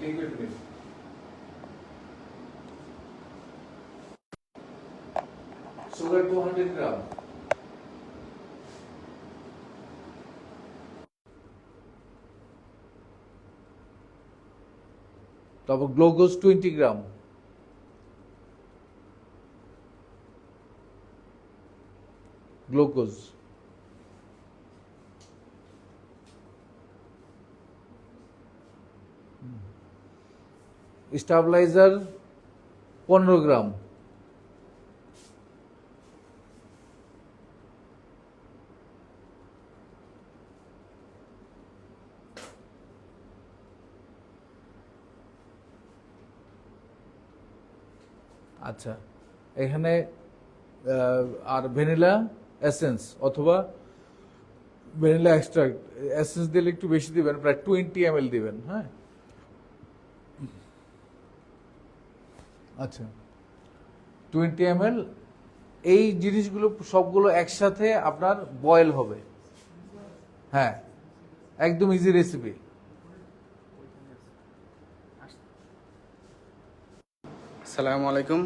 liquid milk. Sugar 200 gram. তারপর glucose twenty gram glucose stabiliser পনেরো gram. আচ্ছা এখানে আর ভ্যানিলা এসেন্স অথবা ভ্যানিলা এক্সট্রাক্ট, এসেন্স দিলে একটু বেশি দিবেন, প্রায় টোয়েন্টি এম দিবেন হ্যাঁ? আচ্ছা। টোয়েন্টি এম এই জিনিসগুলো সবগুলো একসাথে আপনার বয়েল হবে। হ্যাঁ একদম ইজি রেসিপি সালামু আলাইকুম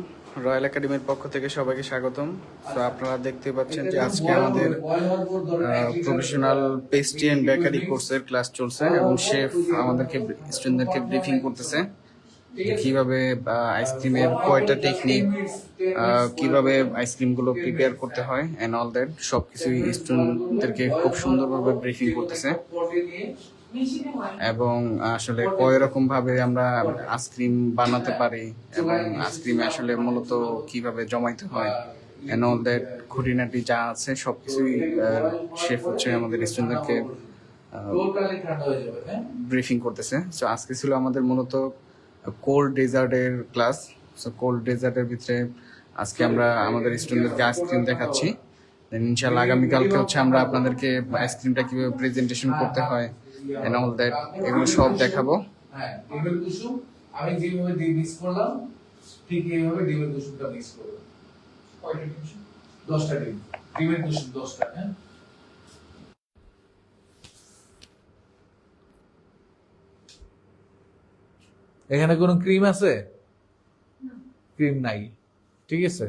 রয়্যাল একাডেমির পক্ষ থেকে সবাইকে স্বাগতম। তো আপনারা দেখতে পাচ্ছেন যে আজকে আমাদের প্রফেশনাল পেস্ট্রি অ্যান্ড বেকারি কোর্সের ক্লাস চলছে এবং শেফ আমাদেরকে স্টুডেন্টদেরকে ব্রিফিং করতেছে। যে কীভাবে আইসক্রিমের কয়টা টেকনিক কীভাবে আইসক্রিমগুলো প্রিপেয়ার করতে হয় অ্যান্ড অল দ্যাট সব সবকিছুই স্টুডেন্টদেরকে খুব সুন্দরভাবে ব্রিফিং করতেছে। এবং আসলে কয় রকম ভাবে আমরা আইসক্রিম বানাতে পারি এবং আইসক্রিম আসলে মূলত কীভাবে জমাইতে হয় এন্ড অল দ্যাট খুঁটিনাটি যা আছে সবকিছুই শেফ হচ্ছে আমাদের স্টুডেন্টদেরকে ব্রিফিং করতেছে। সো আজকে ছিল আমাদের মূলত কোল্ড ডেজার্টের ক্লাস সো কোল্ড ডেজার্টের ভিতরে আজকে আমরা আমাদের স্টুডেন্টদেরকে আইসক্রিম দেখাচ্ছি। দেন ইনশাআল্লাহ আগামীকালকে হচ্ছে আমরা আপনাদেরকে আইসক্রিমটা কীভাবে প্রেজেন্টেশন করতে হয় এন্ড অল দ্যাট এগুলো সব দেখাবো। হ্যাঁ আমি যেভাবে মিক্স করলাম, ঠিক এইভাবে ডিমের কুসুমটা মিক্স করলাম। কয়টা ডিম? দশটা ডিম। ডিমের কুসুম দশটা হ্যাঁ? এখানে কোনো ক্রিম আছে? ক্রিম নাই। ঠিক আছে?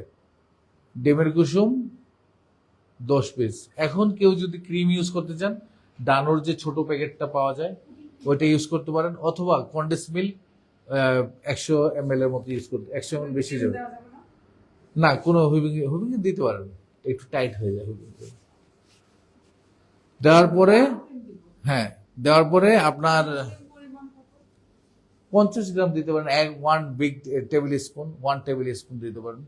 ডিমের কুসুম দশ পিস এখন কেউ যদি ক্রিম ইউজ করতে চান ডানোর যে ছোট প্যাকেটটা পাওয়া যায় ওইটা ইউজ করতে পারেন অথবা কন্ডেন্স মিল্ক একশো এম এল এর মতো ইউজ করতে একশো এম এল বেশি যাবে। না? কোনো হুইপিং হুইপিং দিতে পারেন। একটু টাইট হয়ে যায় হুইপিং দেওয়ার পরে হ্যাঁ দেওয়ার পরে আপনার পঞ্চাশ গ্রাম দিতে পারেন এক one big tablespoon one tablespoon দিতে পারেন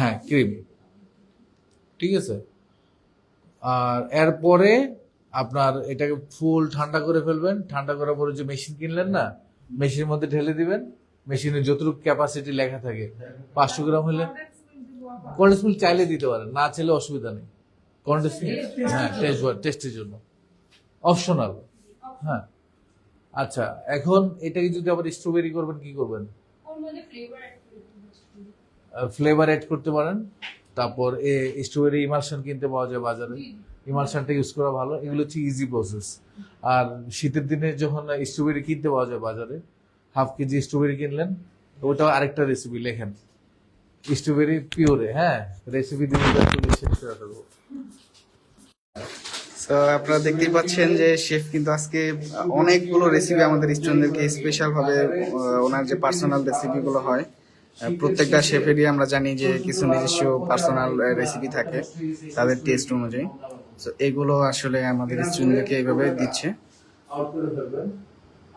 হ্যাঁ, ক্রিম ঠিক আছে? আর এরপরে আপনার এটাকে ফুল ঠান্ডা করে ফেলবেন। ঠান্ডা করার পরে যে মেশিন কিনলেন না মেশিনের মধ্যে ঢেলে দিবেন। মেশিনে যতটুকু ক্যাপাসিটি লেখা থাকে পাঁচশো গ্রাম হলে কন্ডেন্স মিল্ক চাইলে দিতে পারেন না চাইলে অসুবিধা নেই। কন্ডেন্স মিল্ক হ্যাঁ টেস্ট টেস্টের জন্য। অপশনাল হ্যাঁ। আচ্ছা এখন এটাকে যদি আবার স্ট্রবেরি করবেন কি করবেন? ফ্লেভার অ্যাড করতে পারেন। তারপর এ স্ট্রবেরি ইমালশন কিনতে পাওয়া যায় বাজারে। ইমালশনটা ইউজ করা ভালো। এগুলো হচ্ছে ইজি প্রসেস আর শীতের দিনে যখন স্ট্রবেরি কিনতে পাওয়া যায় বাজারে হাফ কেজি স্ট্রবেরি কিনলেন ওটা আরেকটা রেসিপি লেখেন। স্ট্রবেরি পিওরে হ্যাঁ রেসিপি দিনে শেষ করে। ফেলব তো আপনারা দেখতেই পাচ্ছেন যে শেফ কিন্তু আজকে অনেকগুলো রেসিপি আমাদের স্টুডেন্টদেরকে স্পেশাল ভাবে ওনার যে পার্সোনাল রেসিপি গুলো হয় প্রত্যেকটা শেফেরই আমরা জানি যে কিছু নিজস্ব পার্সোনাল রেসিপি থাকে তাদের টেস্ট অনুযায়ী। তো এগুলো আসলে আমাদের স্টুডেন্টদেরকে এইভাবে দিচ্ছে। আউট করে ফেলবেন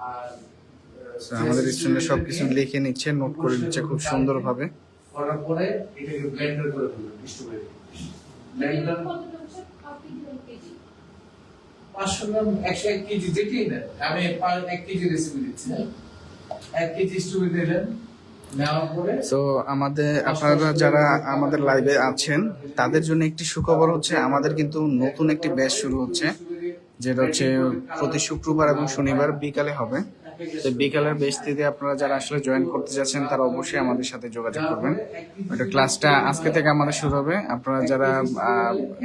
আর আমাদের স্টুডেন্ট সবকিছু লিখে নিচ্ছে নোট করে নিচ্ছে খুব সুন্দরভাবে। করার পরে এটাকে ব্লেন্ডার করে ফেলবেন ব্লেন্ডার কতটা হচ্ছে হাফ কেজি ওয়ান কেজি পাঁচশো গ্রাম একশো এক কেজি যেটি নেন। আমি এক কেজি রেসিপি দিচ্ছি? এক কেজি দিলেন। সো তো আমাদের আপনারা যারা আমাদের লাইভে আছেন তাদের জন্য একটি সুখবর হচ্ছে আমাদের কিন্তু নতুন একটি ব্যাচ শুরু হচ্ছে যেটা হচ্ছে প্রতি শুক্রবার এবং শনিবার বিকালে হবে। তো বিকালের বেশ থেকে আপনারা যারা আসলে জয়েন করতে যাচ্ছেন তারা অবশ্যই আমাদের সাথে যোগাযোগ করবেন। ওটা ক্লাসটা আজকে থেকে আমাদের শুরু হবে। আপনারা যারা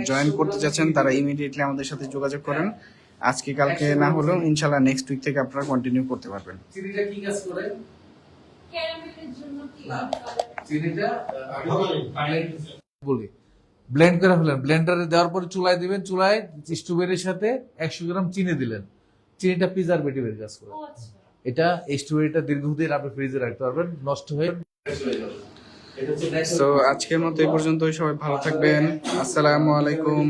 জয়েন করতে যাচ্ছেন তারা ইমিডিয়েটলি আমাদের সাথে যোগাযোগ করেন। আজকে কালকে না হলেও ইনশাল্লাহ নেক্সট উইক থেকে আপনারা কন্টিনিউ করতে পারবেন। বলি ব্লেন্ড করে ফেলেন। ব্লেন্ডারে দেওয়ার পরে চুলায় দিবেন। চুলায় স্ট্রবেরির সাথে একশো গ্রাম চিনি দিলেন। চিনিটা প্রিজারভেটিভের কাজ করে। ও আচ্ছা। এটা এই স্টোরিটা দীর্ঘদিন আপনি ফ্রিজে রাখতে পারবেন, নষ্ট হয়ে তো আজকের মতো এই পর্যন্তই, সবাই ভালো থাকবেন। আসসালামু আলাইকুম।